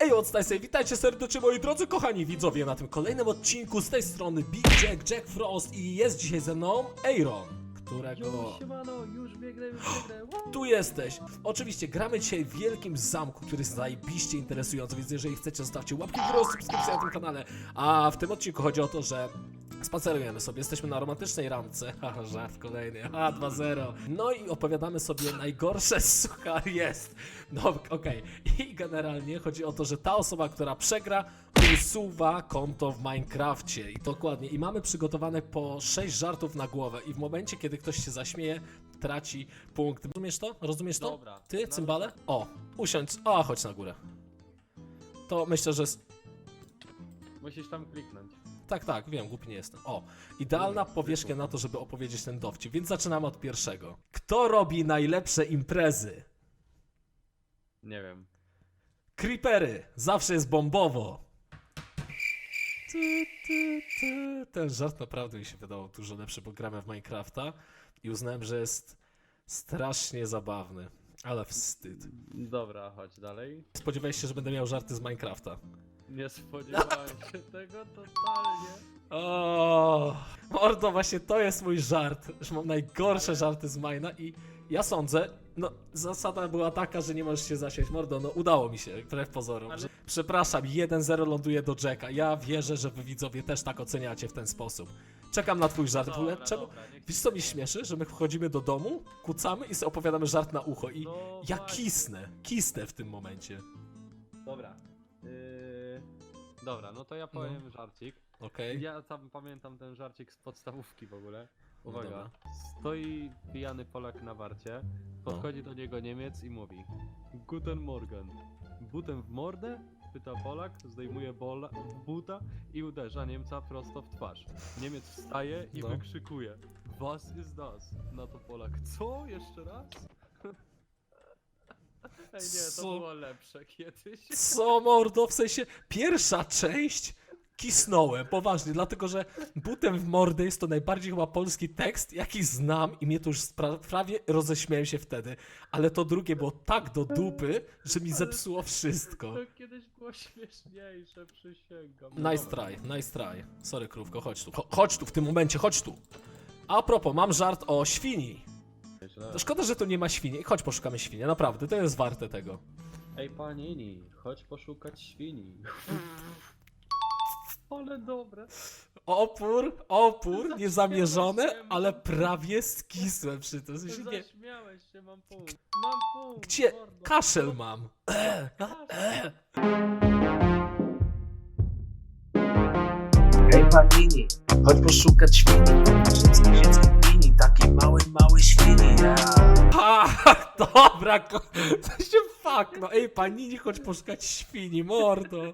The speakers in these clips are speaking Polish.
Ej, odstajcie, witajcie serdecznie moi drodzy kochani widzowie na tym kolejnym odcinku z tej strony Big Jack, Jack Frost i jest dzisiaj ze mną Aaron, którego... Już siemano, już biegnę, już biegnę. Wow. Tu jesteś! Oczywiście gramy dzisiaj w wielkim zamku, który jest zajebiście interesujący, więc jeżeli chcecie zostawcie łapki w górę, subskrypcję na tym kanale. A w tym odcinku chodzi o to, że spacerujemy sobie, jesteśmy na romantycznej ramce. Haha, żart kolejny, a 2-0. No i opowiadamy sobie najgorsze, sucha jest. No okej. I generalnie chodzi o to, że ta osoba, która przegra, usuwa konto w Minecrafcie. I dokładnie. I mamy przygotowane po 6 żartów na głowę. I w momencie, kiedy ktoś się zaśmieje, traci punkt. Rozumiesz to? Rozumiesz to? Dobra. Ty, cymbale? O, usiądź. O, chodź na górę. To myślę, że. Musisz tam kliknąć. Tak, tak, wiem, głupi nie jestem. O, idealna powierzchnia na to, żeby opowiedzieć ten dowcip, więc zaczynamy od pierwszego. Kto robi najlepsze imprezy? Nie wiem. Creepery! Zawsze jest bombowo! Tu, tu, tu. Ten żart naprawdę mi się wydawał dużo lepszy, bo gramy w Minecrafta i uznałem, że jest strasznie zabawny. Ale wstyd. Dobra, chodź dalej. Spodziewałeś się, że będę miał żarty z Minecrafta. Nie spodziewałem się tego totalnie. O, mordo, właśnie to jest mój żart, że mam najgorsze żarty z Mina i ja sądzę, no zasada była taka, że nie możesz się zasiąść, mordo, no udało mi się, wbrew pozorom. Ale- Że, przepraszam, 1-0 ląduje do Jacka, ja wierzę, że wy widzowie też tak oceniacie w ten sposób. Czekam na twój żart, w ogóle, Dobra, czemu? dobra, Wiesz co mi śmieszy? Że my wchodzimy do domu, kucamy i sobie opowiadamy żart na ucho i No ja właśnie. kisnę, kisnę w tym momencie. Dobra. Dobra, no to ja powiem żarcik. Okej? Ja tam pamiętam ten żarcik z podstawówki w ogóle. No Uwaga. dobra. Stoi pijany Polak na warcie. Podchodzi do niego Niemiec i mówi Guten Morgen. Butem w mordę? Pyta Polak, zdejmuje bola, buta i uderza Niemca prosto w twarz. Niemiec wstaje i No. wykrzykuje Was ist das? Na to Polak, co? Jeszcze raz? Ej nie, Co? to było lepsze kiedyś. Co mordo, w sensie pierwsza część kisnąłem, poważnie, dlatego że butem w mordę jest to najbardziej chyba polski tekst, jaki znam i mnie to już spra- prawie roześmiałem się wtedy, ale to drugie było tak do dupy, że mi zepsuło wszystko. To kiedyś było śmieszniejsze, przysięgam. Nice Dobra. try, nice try. Sorry krówko, chodź tu. Cho- chodź tu w tym momencie, chodź tu. A propos, mam żart o świni. Nieźle. To szkoda, że tu nie ma świni. Chodź poszukamy świni, naprawdę, to jest warte tego. Ej panini, chodź poszukać świni. Ale dobre. Opór, opór, niezamierzony, ale prawie skisłem przy tym. W sensie nie, Zaśmiałeś się, mam punkt. Mam punkt. Gdzie? mordo. Kaszel mam. Kaszel. Hej Panini, chodź poszukać świni. Dziecki mini, taki mały, mały świni. Ha, dobra, ko- to się fuck, no ej, panini, chodź poszukać świni, mordo.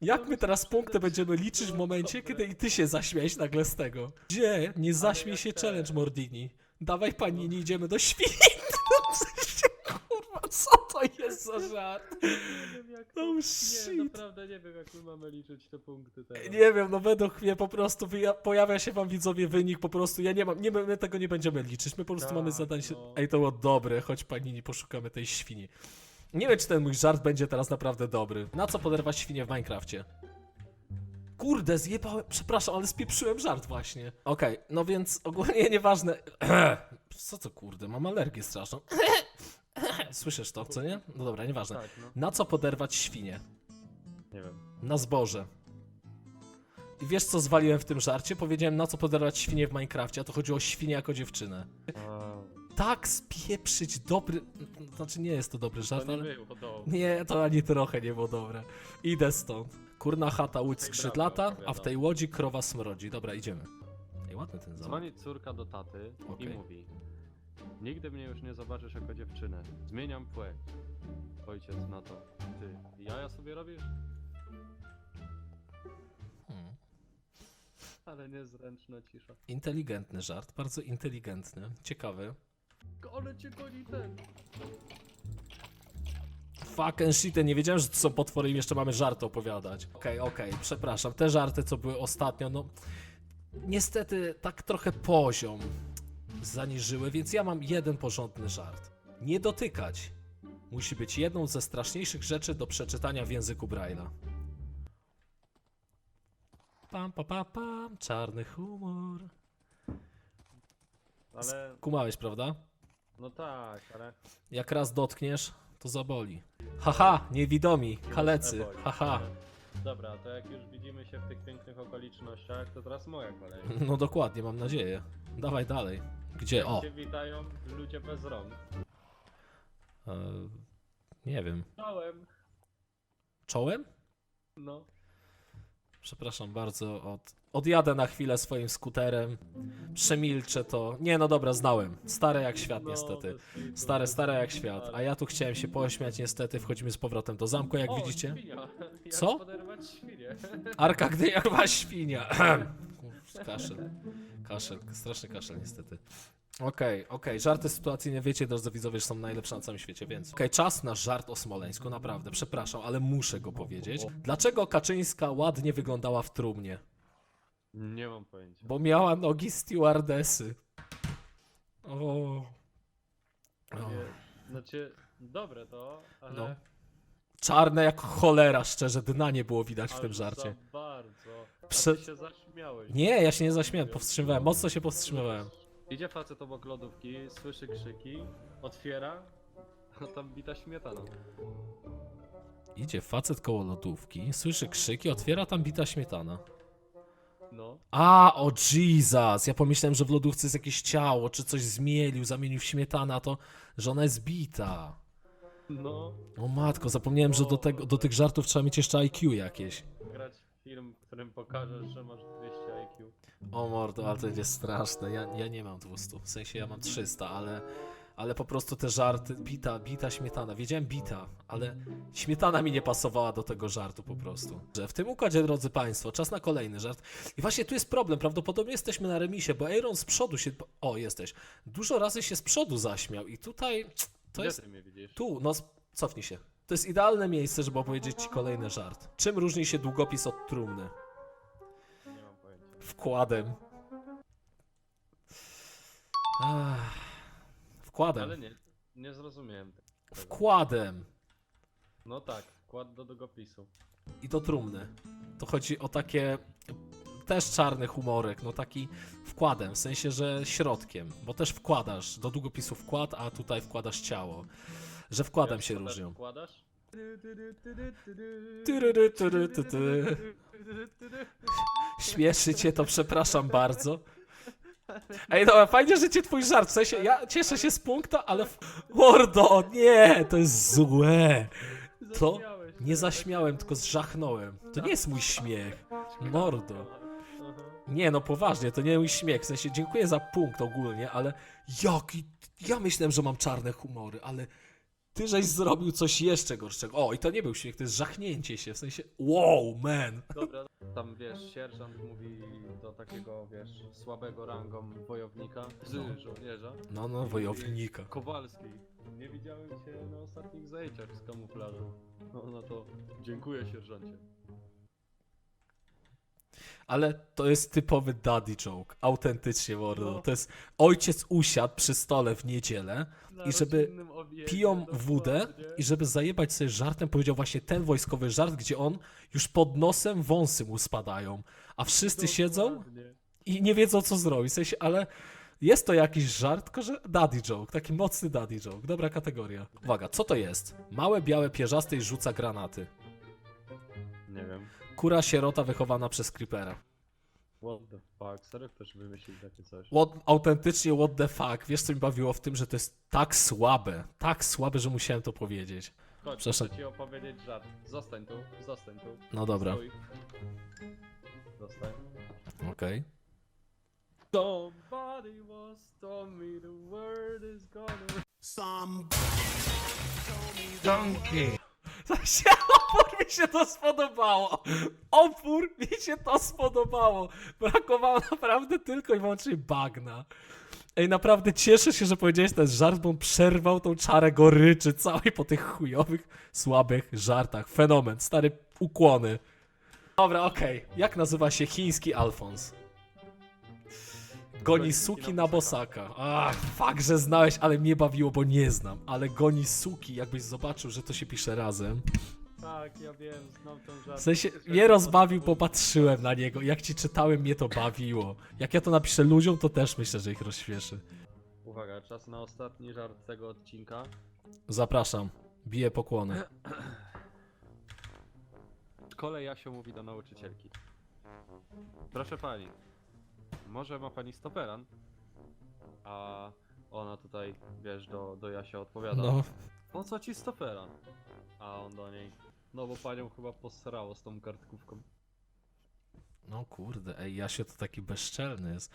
Jak my teraz punkty będziemy liczyć w momencie, kiedy i ty się zaśmiałeś nagle z tego? Gdzie? Nie zaśmiej się challenge, Mordini. Dawaj panini, idziemy do świni. to jest za żart? Nie wiem jak to... Oh Nie, shit. naprawdę nie wiem jak my mamy liczyć te punkty teraz. Nie wiem, no według mnie po prostu wyja- pojawia się wam widzowie wynik, po prostu ja nie mam, nie, my tego nie będziemy liczyć, my po prostu Tak, mamy zadanie się, no. ej to było dobre, chodź panini, poszukamy tej świni. Nie wiem, czy ten mój żart będzie teraz naprawdę dobry. Na co poderwać świnię w Minecrafcie? Kurde, zjebałem, przepraszam, ale spieprzyłem żart właśnie. Okej, no więc ogólnie nieważne. Co to kurde, mam alergię straszną. Słyszysz to, co nie? No dobra, nieważne. Tak, no. Na co poderwać świnię? Nie wiem. Na zboże. I wiesz co zwaliłem w tym żarcie? Powiedziałem na co poderwać świnię w Minecrafcie, a to chodzi o świnię jako dziewczynę. Tak spieprzyć dobry... Znaczy nie jest to dobry to żart, nie ale... było dobre. Nie, to ani trochę nie było dobre. Idę stąd. Kurna chata łódź skrzydlata, brawo, a w tej łodzi krowa smrodzi. Dobra, idziemy. Ej, ładny ten zamek. Dzwoni córka do taty Okej. i mówi Nigdy mnie już nie zobaczysz jako dziewczynę. Zmieniam płeć. Ojciec na to. Ty, jaja sobie robisz? Hmm. Ale niezręczna cisza. Inteligentny żart, bardzo inteligentny. Ciekawy. Ale cię goni ten. Fucking shit, nie wiedziałem, że to są potwory i jeszcze mamy żarty opowiadać. Okej, okej, przepraszam. Te żarty, co były ostatnio, no... Niestety, tak trochę poziom zaniżyły, więc ja mam jeden porządny żart. Nie dotykać musi być jedną ze straszniejszych rzeczy do przeczytania w języku Braille'a. Pam, pa, pa, pam, czarny humor. Ale, Kumałeś, prawda? no tak, ale... Jak raz dotkniesz, to zaboli. Haha, niewidomi, kalecy, haha. Dobra, to jak już widzimy się w tych pięknych okolicznościach, to teraz moja kolej. No dokładnie, mam nadzieję. Dawaj dalej. Gdzie? O, się witają ludzie bez rąk. e, nie wiem. Czołem! Czołem? No. Przepraszam bardzo, od... odjadę na chwilę swoim skuterem. Przemilczę to. Nie, no dobra, znałem. Stare jak świat, no, niestety. bez kitu. Stare, stare jak świat. A ja tu chciałem się pośmiać, niestety. Wchodzimy z powrotem do zamku, jak o, widzicie. Świnia. Jak Co? Poderwać świnię. Arka, gdy jak ma świnia. kaszel. Kaszel, straszny kaszel niestety. Okej, okej, żarty sytuacyjne, wiecie, drodzy widzowie, że są najlepsze na całym świecie, więc... Okej, czas na żart o Smoleńsku, naprawdę, przepraszam, ale muszę go powiedzieć. Dlaczego Kaczyńska ładnie wyglądała w trumnie? Nie mam pojęcia. Bo miała nogi stewardesy. O. o. Nie, Znaczy, dobre to, ale... No. Czarne jak cholera, szczerze, dna nie było widać w tym za żarcie. bardzo. A Prze- ty się zaśmiałeś. Nie, ja się nie zaśmiałem, powstrzymywałem, mocno się powstrzymywałem. Idzie facet obok lodówki, słyszy krzyki, otwiera, a tam bita śmietana. Idzie facet koło lodówki, słyszy krzyki, otwiera tam bita śmietana. No. A, o Jesus! Ja pomyślałem, że w lodówce jest jakieś ciało, czy coś zmielił, zamienił w śmietanę, a to, że ona jest bita. No. O matko, zapomniałem, że do, tego, do tych żartów trzeba mieć jeszcze IQ jakieś. Grać w film, w którym pokażesz, że masz 200 IQ. O mordo, ale to jest straszne. Ja, ja nie mam 200, w sensie ja mam 300, ale, ale po prostu te żarty, bita, bita śmietana. Wiedziałem bita, ale śmietana mi nie pasowała do tego żartu po prostu. Że w tym układzie, drodzy Państwo, czas na kolejny żart. I właśnie tu jest problem, prawdopodobnie jesteśmy na remisie, bo Aaron z przodu się... O, jesteś. Dużo razy się z przodu zaśmiał i tutaj to Gdzie jest... ty mnie widzisz? Tu, no cofnij się. To jest idealne miejsce, żeby opowiedzieć Ci kolejny żart. Czym różni się długopis od trumny? Nie mam pojęcia. Wkładem. Ach, Wkładem. Ale nie, nie zrozumiałem tego. Wkładem. No tak, kład do długopisu. I do trumny. To chodzi o takie też czarny humorek, no taki wkładem, w sensie, że środkiem, bo też wkładasz, do długopisu wkład, a tutaj wkładasz ciało. Że wkładem się różnią. Wkładasz? Śmieszy cię to, przepraszam bardzo. Ej, dobra, fajnie, że cię twój żart, w sensie, ja cieszę się z punktu, ale... Mordo, nie, to jest złe. To nie zaśmiałem, tylko zżachnąłem. To nie jest mój śmiech. Mordo. Nie, no poważnie, to nie mój śmiech, w sensie, dziękuję za punkt ogólnie, ale jaki... Ja myślałem, że mam czarne humory, ale... Ty żeś zrobił coś jeszcze gorszego. O, i to nie był śmiech, to jest żachnięcie się, w sensie... Wow, man. Dobra, tam wiesz, sierżant mówi do takiego, wiesz, słabego rangą wojownika, z żołnierza. No, no, wojownika. Kowalski. Nie widziałem cię na ostatnich zajęciach z kamuflażu. No, no to dziękuję sierżancie. Ale to jest typowy daddy joke. Autentycznie, mordo. No. To jest ojciec usiadł przy stole w niedzielę Na I żeby obiedzie, piją wódę i żeby zajebać sobie żartem powiedział właśnie ten wojskowy żart, gdzie on już pod nosem wąsy mu spadają, a wszyscy siedzą Dokładnie. i nie wiedzą co zrobić. W sensie, ale jest to jakiś żart, tylko że daddy joke, taki mocny daddy joke, dobra kategoria. Uwaga, co to jest? Małe białe pierzastej rzuca granaty. Kura sierota wychowana przez creepera. What the fuck? Serio ktoś wymyślił takie coś? What, autentycznie what the fuck. Wiesz co mi bawiło w tym, że to jest tak słabe, tak słabe, że musiałem to powiedzieć. Chodź, Przepraszam. chcę ci opowiedzieć żart. Zostań tu, zostań tu. No dobra, Stój. Zostań. okej. Somebody was told me the word is gonna... Właśnie opór mi się to spodobało. Opór mi się to spodobało. Brakowało naprawdę tylko i wyłącznie bagna. Ej, naprawdę cieszę się, że powiedziałeś ten żart, bo on przerwał tą czarę goryczy całej po tych chujowych, słabych żartach. Fenomen, stary ukłony. Dobra, okej. Jak nazywa się chiński Alfons? Goni suki na bosaka. Ach, fakt, że znałeś, ale mnie bawiło, bo nie znam. Ale goni suki, jakbyś zobaczył, że to się pisze razem. Tak, ja wiem, znam ten żart. W sensie, mnie rozbawił, popatrzyłem na niego. Jak ci czytałem, mnie to bawiło. Jak ja to napiszę ludziom, to też myślę, że ich rozświeszy. Uwaga, czas na ostatni żart tego odcinka. Zapraszam. Biję pokłony. W szkole Jasio mówi do nauczycielki. Proszę pani, może ma pani stoperan? A ona tutaj, wiesz, do, do Jasia odpowiada. No, Po co ci stoperan? A on do niej. No bo panią chyba posrało z tą kartkówką. no kurde, ej, ja się to taki bezczelny jest.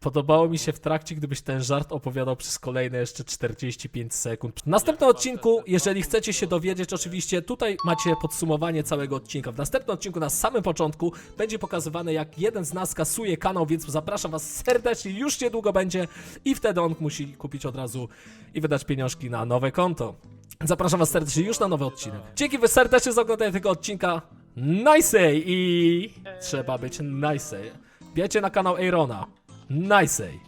Podobało mi się w trakcie, gdybyś ten żart opowiadał przez kolejne jeszcze 45 sekund. W następnym odcinku, jeżeli chcecie się dowiedzieć, oczywiście tutaj macie podsumowanie całego odcinka. W następnym odcinku na samym początku będzie pokazywane, jak jeden z nas kasuje kanał, więc zapraszam was serdecznie, już niedługo będzie i wtedy on musi kupić od razu i wydać pieniążki na nowe konto. Zapraszam was serdecznie już na nowy odcinek. Dzięki wy serdecznie za oglądanie tego odcinka. Nice i trzeba być nice. Wiecie na kanał Aerona. Nice.